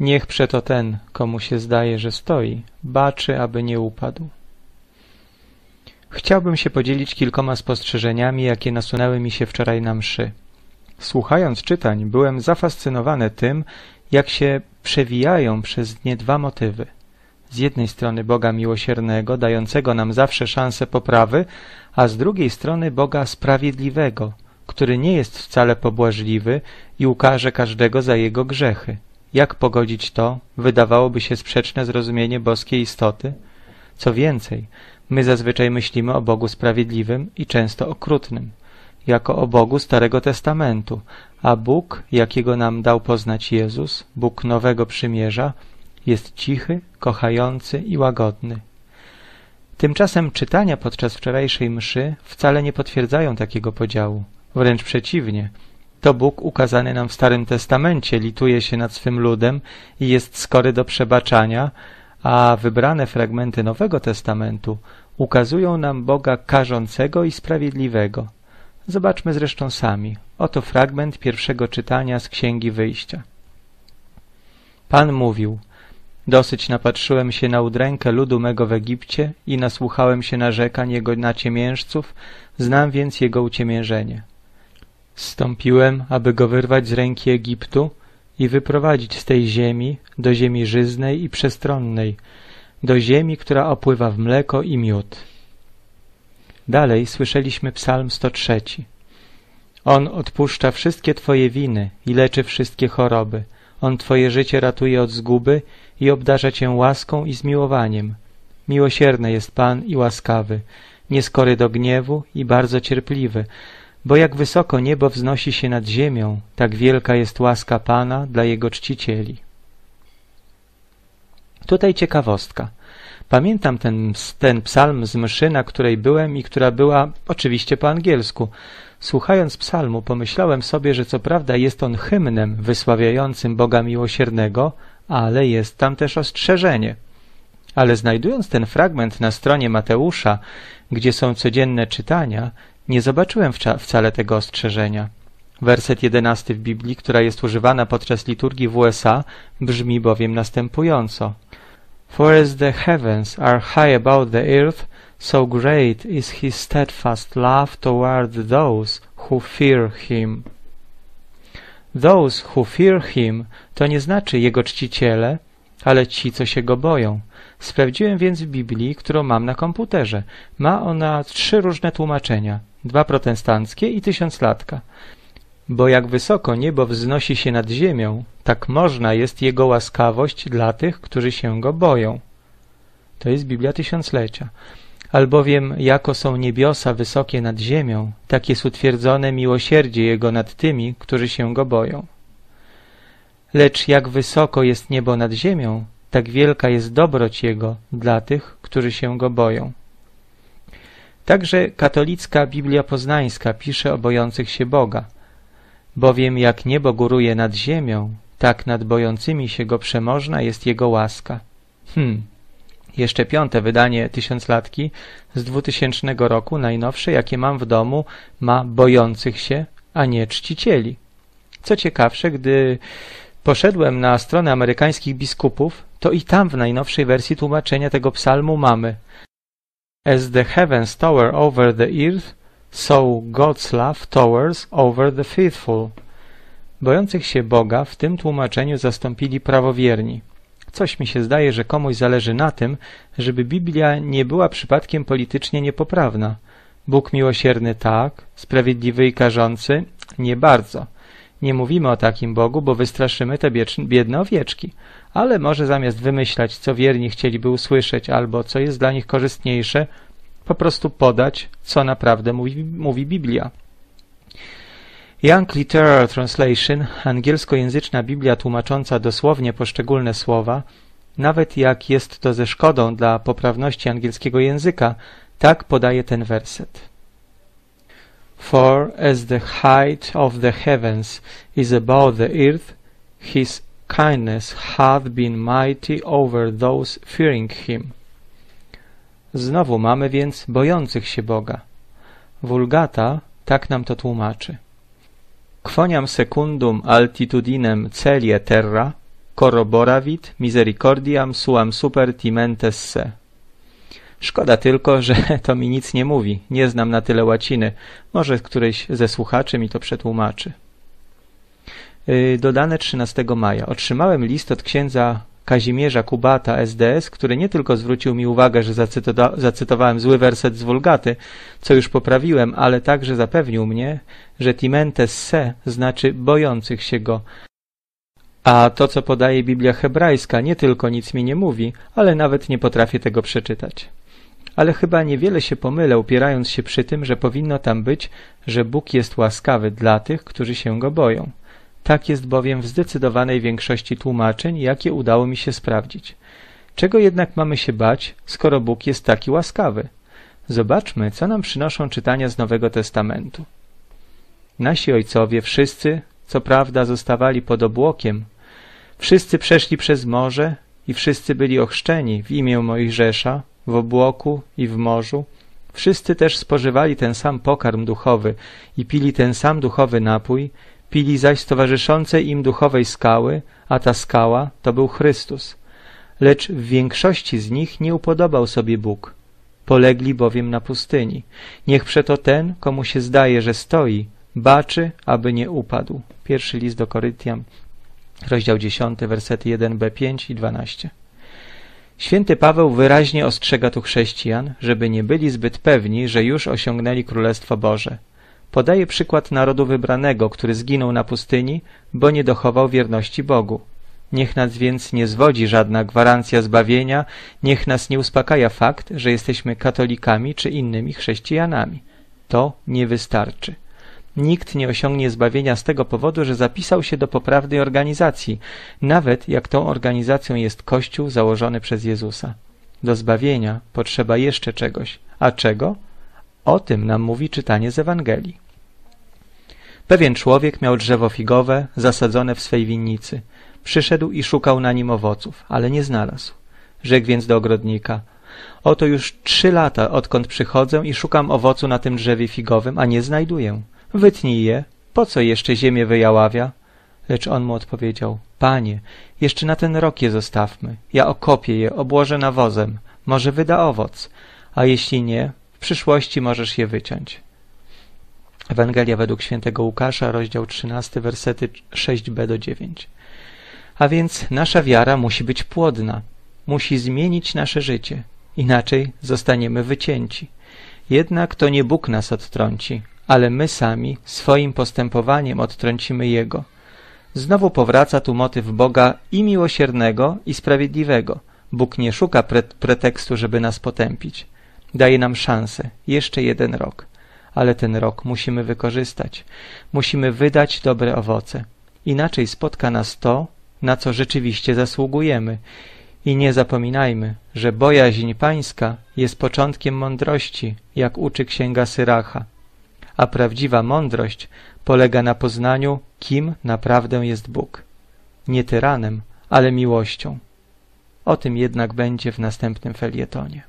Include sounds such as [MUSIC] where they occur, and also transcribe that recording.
Niech przeto ten, komu się zdaje, że stoi, baczy, aby nie upadł. Chciałbym się podzielić kilkoma spostrzeżeniami, jakie nasunęły mi się wczoraj na mszy. Słuchając czytań, byłem zafascynowany tym, jak się przewijają przez dnie dwa motywy. Z jednej strony Boga miłosiernego, dającego nam zawsze szansę poprawy, a z drugiej strony Boga sprawiedliwego, który nie jest wcale pobłażliwy i ukaże każdego za jego grzechy. Jak pogodzić to, wydawałoby się sprzeczne zrozumienie boskiej istoty? Co więcej, my zazwyczaj myślimy o Bogu sprawiedliwym i często okrutnym, jako o Bogu Starego Testamentu, a Bóg, jakiego nam dał poznać Jezus, Bóg Nowego Przymierza, jest cichy, kochający i łagodny. Tymczasem czytania podczas wczorajszej mszy wcale nie potwierdzają takiego podziału. Wręcz przeciwnie. To Bóg ukazany nam w Starym Testamencie lituje się nad swym ludem i jest skory do przebaczania, a wybrane fragmenty Nowego Testamentu ukazują nam Boga karzącego i sprawiedliwego. Zobaczmy zresztą sami. Oto fragment pierwszego czytania z Księgi Wyjścia. Pan mówił, dosyć napatrzyłem się na udrękę ludu mego w Egipcie i nasłuchałem się narzekań jego naciemiężców, znam więc jego uciemiężenie. Stąpiłem, aby go wyrwać z ręki Egiptu i wyprowadzić z tej ziemi do ziemi żyznej i przestronnej, do ziemi, która opływa w mleko i miód. Dalej słyszeliśmy psalm 103. On odpuszcza wszystkie Twoje winy i leczy wszystkie choroby. On Twoje życie ratuje od zguby i obdarza Cię łaską i zmiłowaniem. Miłosierny jest Pan i łaskawy, nieskory do gniewu i bardzo cierpliwy, bo jak wysoko niebo wznosi się nad ziemią, tak wielka jest łaska Pana dla Jego czcicieli. Tutaj ciekawostka. Pamiętam ten, ten psalm z mszy, na której byłem i która była oczywiście po angielsku. Słuchając psalmu, pomyślałem sobie, że co prawda jest on hymnem wysławiającym Boga miłosiernego, ale jest tam też ostrzeżenie. Ale znajdując ten fragment na stronie Mateusza, gdzie są codzienne czytania, nie zobaczyłem wcale tego ostrzeżenia. Werset jedenasty w Biblii, która jest używana podczas liturgii w USA, brzmi bowiem następująco. For as the heavens are high above the earth, so great is his steadfast love toward those who fear him. Those who fear him to nie znaczy jego czciciele, ale ci, co się go boją. Sprawdziłem więc w Biblii, którą mam na komputerze. Ma ona trzy różne tłumaczenia dwa protestanckie i tysiąclatka. Bo jak wysoko niebo wznosi się nad ziemią, tak można jest Jego łaskawość dla tych, którzy się Go boją. To jest Biblia Tysiąclecia. Albowiem jako są niebiosa wysokie nad ziemią, tak jest utwierdzone miłosierdzie Jego nad tymi, którzy się Go boją. Lecz jak wysoko jest niebo nad ziemią, tak wielka jest dobroć Jego dla tych, którzy się Go boją. Także katolicka Biblia Poznańska pisze o bojących się Boga. Bowiem jak niebo góruje nad ziemią, tak nad bojącymi się Go przemożna jest Jego łaska. Hmm. Jeszcze piąte wydanie Tysiąclatki z 2000 roku, najnowsze, jakie mam w domu, ma bojących się, a nie czcicieli. Co ciekawsze, gdy poszedłem na stronę amerykańskich biskupów, to i tam w najnowszej wersji tłumaczenia tego psalmu mamy As the heavens tower over the earth, so God's love towers over the faithful. Bojących się Boga w tym tłumaczeniu zastąpili prawowierni. Coś mi się zdaje, że komuś zależy na tym, żeby Biblia nie była przypadkiem politycznie niepoprawna. Bóg miłosierny tak, sprawiedliwy i karzący nie bardzo. Nie mówimy o takim Bogu, bo wystraszymy te biedne owieczki ale może zamiast wymyślać, co wierni chcieliby usłyszeć albo co jest dla nich korzystniejsze, po prostu podać, co naprawdę mówi, mówi Biblia. Young Literal Translation, angielskojęzyczna Biblia tłumacząca dosłownie poszczególne słowa, nawet jak jest to ze szkodą dla poprawności angielskiego języka, tak podaje ten werset. For as the height of the heavens is above the earth, his kindness hath been mighty over those fearing him. Znowu mamy więc bojących się Boga. Vulgata tak nam to tłumaczy. Quoniam secundum altitudinem celie terra, corroboravit misericordiam suam super timentes se. Szkoda tylko, że [LAUGHS] to mi nic nie mówi. Nie znam na tyle łaciny. Może któryś ze słuchaczy mi to przetłumaczy. Yy, dodane 13 maja. Otrzymałem list od księdza Kazimierza Kubata SDS, który nie tylko zwrócił mi uwagę, że zacytowałem zły werset z Wulgaty, co już poprawiłem, ale także zapewnił mnie, że timentes se znaczy bojących się go. A to, co podaje Biblia hebrajska, nie tylko nic mi nie mówi, ale nawet nie potrafię tego przeczytać. Ale chyba niewiele się pomylę, upierając się przy tym, że powinno tam być, że Bóg jest łaskawy dla tych, którzy się go boją. Tak jest bowiem w zdecydowanej większości tłumaczeń, jakie udało mi się sprawdzić. Czego jednak mamy się bać, skoro Bóg jest taki łaskawy? Zobaczmy, co nam przynoszą czytania z Nowego Testamentu. Nasi ojcowie wszyscy, co prawda, zostawali pod obłokiem, wszyscy przeszli przez morze i wszyscy byli ochrzczeni w imię Mojżesza, w obłoku i w morzu, wszyscy też spożywali ten sam pokarm duchowy i pili ten sam duchowy napój, Pili zaś z towarzyszącej im duchowej skały, a ta skała to był Chrystus. Lecz w większości z nich nie upodobał sobie Bóg. Polegli bowiem na pustyni. Niech przeto ten, komu się zdaje, że stoi, baczy, aby nie upadł. Pierwszy list do Koryntian, rozdział 10, wersety 1b5 i 12. Święty Paweł wyraźnie ostrzega tu chrześcijan, żeby nie byli zbyt pewni, że już osiągnęli Królestwo Boże. Podaje przykład narodu wybranego, który zginął na pustyni, bo nie dochował wierności Bogu. Niech nas więc nie zwodzi żadna gwarancja zbawienia, niech nas nie uspokaja fakt, że jesteśmy katolikami czy innymi chrześcijanami. To nie wystarczy. Nikt nie osiągnie zbawienia z tego powodu, że zapisał się do poprawnej organizacji, nawet jak tą organizacją jest Kościół założony przez Jezusa. Do zbawienia potrzeba jeszcze czegoś. A czego? O tym nam mówi czytanie z Ewangelii. Pewien człowiek miał drzewo figowe zasadzone w swej winnicy. Przyszedł i szukał na nim owoców, ale nie znalazł. Rzekł więc do ogrodnika – Oto już trzy lata, odkąd przychodzę i szukam owocu na tym drzewie figowym, a nie znajduję. Wytnij je, po co jeszcze ziemię wyjaławia? Lecz on mu odpowiedział – Panie, jeszcze na ten rok je zostawmy. Ja okopię je, obłożę nawozem. Może wyda owoc, a jeśli nie, w przyszłości możesz je wyciąć. Ewangelia według świętego Łukasza, rozdział 13, wersety 6b do 9. A więc nasza wiara musi być płodna, musi zmienić nasze życie, inaczej zostaniemy wycięci. Jednak to nie Bóg nas odtrąci, ale my sami swoim postępowaniem odtrącimy Jego. Znowu powraca tu motyw Boga i miłosiernego, i sprawiedliwego. Bóg nie szuka pre pretekstu, żeby nas potępić. Daje nam szansę, jeszcze jeden rok ale ten rok musimy wykorzystać. Musimy wydać dobre owoce. Inaczej spotka nas to, na co rzeczywiście zasługujemy. I nie zapominajmy, że bojaźń pańska jest początkiem mądrości, jak uczy księga Syracha. A prawdziwa mądrość polega na poznaniu, kim naprawdę jest Bóg. Nie tyranem, ale miłością. O tym jednak będzie w następnym felietonie.